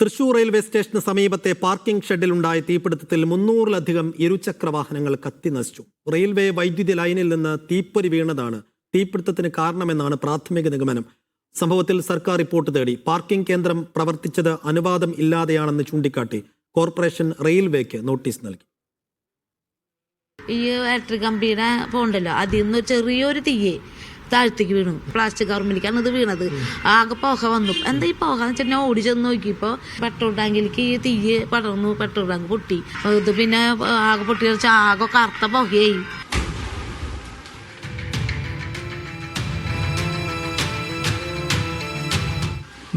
Thrissur railway സ്റ്റേഷന് സമീപത്തെ parking ഷെഡിലുണ്ടായ തീപിടുത്തത്തിൽ മുന്നൂറിലധികം ഇരുചക്ര വാഹനങ്ങൾ കത്തിനശിച്ചു. റെയിൽവേ വൈദ്യുതി ലൈനിൽ നിന്ന് തീപ്പൊരി വീണതാണ്. തീപിടുത്തത്തിന് കാരണമെന്നാണ് പ്രാഥമിക നിഗമനം. സംഭവത്തിൽ സർക്കാർ റിപ്പോർട്ട് തേടി. പാർക്കിംഗ് കേന്ദ്രം പ്രവർത്തിച്ചത് അനുവാദം ഇല്ലാതെയാണെന്ന് ചൂണ്ടിക്കാട്ടി കോർപ്പറേഷൻ റെയിൽവേക്ക് നോട്ടീസ് നൽകി. ഈ ഇലക്ട്രിക് കമ്പിയുടെ പോണ്ടല്ലോ. അതിൽ നിന്ന് ചെറിയൊരു തീയെ. താഴത്തേക്ക് വീണു. പ്ലാസ്റ്റിക് കവർമിലേക്കാണ് ഇത് വീണത്. ആകെ പുക വന്നു. എന്താ ഈ പുക എന്ന് വെച്ചാൽ ഞാൻ ഓടി ചെന്ന് നോക്കിയപ്പോൾ പെട്രോൾ ടാങ്കിലേക്ക് ഈ തീയ് പടർന്നു പെട്രോൾ ടാങ്ക് പൊട്ടി. ഇത് പിന്നെ ആകെ പൊട്ടി വെച്ചാൽ ആകെ കറുത്ത പുകയായി.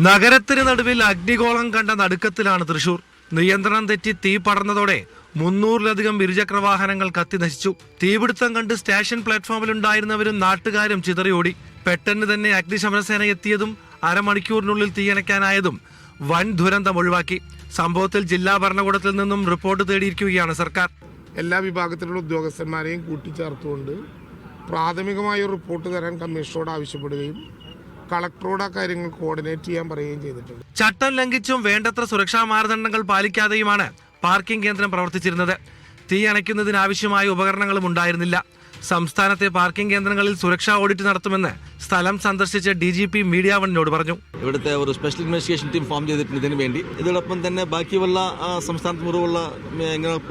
നഗരത്തിന് നടുവിൽ അഗ്നിഗോളം കണ്ട നടുക്കത്തിലാണ് തൃശൂർ. നിയന്ത്രണം തെറ്റി തീ പടർന്നതോടെ മുന്നൂറിലധികം ഇരുചക്ര വാഹനങ്ങൾ കത്തി നശിച്ചു. തീപിടുത്തം കണ്ട് സ്റ്റേഷൻ പ്ലാറ്റ്ഫോമിലുണ്ടായിരുന്നവരും നാട്ടുകാരും ചിതറിയോടി. പെട്ടെന്ന് തന്നെ അഗ്നിശമനസേന എത്തിയതും അരമണിക്കൂറിനുള്ളിൽ തീയണയ്ക്കാനായതും വൻ ദുരന്തം ഒഴിവാക്കി. സംഭവത്തിൽ ജില്ലാ ഭരണകൂടത്തിൽ നിന്നും റിപ്പോർട്ട് തേടിയിരിക്കുകയാണ് സർക്കാർ. എല്ലാ വിഭാഗത്തിലുള്ള ഉദ്യോഗസ്ഥന്മാരെയും കൂട്ടിച്ചേർത്തുകൊണ്ട് പ്രാഥമികമായ റിപ്പോർട്ട് തരാൻ കമ്മീഷനോട് ആവശ്യപ്പെടുകയും കളക്ടറോട് ആ കാര്യങ്ങൾ കോർഡിനേറ്റ് ചെയ്യാൻ പറയുകയും ചെയ്തിട്ടുണ്ട്. ചട്ടം ലംഘിച്ചും വേണ്ടത്ര സുരക്ഷാ മാനദണ്ഡങ്ങൾ പാലിക്കാതെയുമാണ് പാർക്കിംഗ് കേന്ദ്രം പ്രവർത്തിച്ചിരുന്നത്. തീ അണയ്ക്കുന്നതിനാവശ്യമായ ഉപകരണങ്ങളും ഉണ്ടായിരുന്നില്ല. സംസ്ഥാനത്തെ പാർക്കിംഗ് കേന്ദ്രങ്ങളിൽ സുരക്ഷാ ഓഡിറ്റ് നടത്തുമെന്ന് സ്ഥലം സന്ദർശിച്ച ഡി ജി പി മീഡിയ വണ്ണിനോട് പറഞ്ഞു. ഇവിടുത്തെ ഒരു സ്പെഷ്യൽ ഇൻവെസ്റ്റിഗേഷൻ ടീം ഫോം ചെയ്തിട്ടുണ്ട് ഇതിനു വേണ്ടി. ഇതോടൊപ്പം തന്നെ ബാക്കിയുള്ള സംസ്ഥാനത്ത് മുറിവുള്ള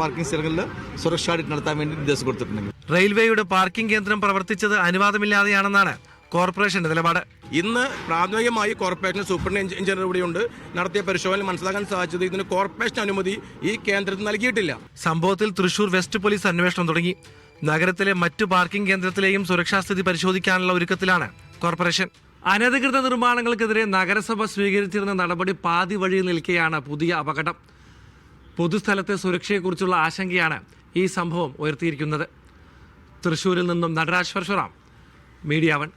പാർക്കിംഗ് സ്ഥലങ്ങളിൽ സുരക്ഷാ ഓഡിറ്റ് നടത്താൻ വേണ്ടി നിർദ്ദേശം കൊടുത്തിട്ടുണ്ട്. റെയിൽവേയുടെ പാർക്കിംഗ് കേന്ദ്രം പ്രവർത്തിച്ചത് അനുവാദമില്ലാതെയാണെന്നാണ് കോർപ്പറേഷന്റെ നിലപാട്. ഇന്ന് പ്രാഥമികമായി കോർപ്പറേഷൻ സൂപ്രണ്ട് എഞ്ചിനീയർ ഇവിടെയുണ്ട് നടത്തിയ പരിശോധന മനസ്സിലാക്കാൻ സാധിച്ചത് ഇതിന് കോർപ്പറേഷൻ അനുമതി ഈ കേന്ദ്രത്തിൽ നൽകിയിട്ടില്ല. സംഭവത്തിൽ തൃശൂർ വെസ്റ്റ് പോലീസ് അന്വേഷണം തുടങ്ങി. നഗരത്തിലെ മറ്റു പാർക്കിംഗ് കേന്ദ്രത്തിലെയും സുരക്ഷാസ്ഥിതി പരിശോധിക്കാനുള്ള ഒരുക്കത്തിലാണ് കോർപ്പറേഷൻ. അനധികൃത നിർമ്മാണങ്ങൾക്കെതിരെ നഗരസഭ സ്വീകരിച്ചിരുന്ന നടപടി പാതി വഴിയിൽ നിൽക്കെയാണ് പുതിയ അപകടം. പൊതുസ്ഥലത്തെ സുരക്ഷയെക്കുറിച്ചുള്ള ആശങ്കയാണ് ഈ സംഭവം ഉയർത്തിയിരിക്കുന്നത്. തൃശൂരിൽ നിന്നും നടരാജ് പരശുറാം മീഡിയ വൺ.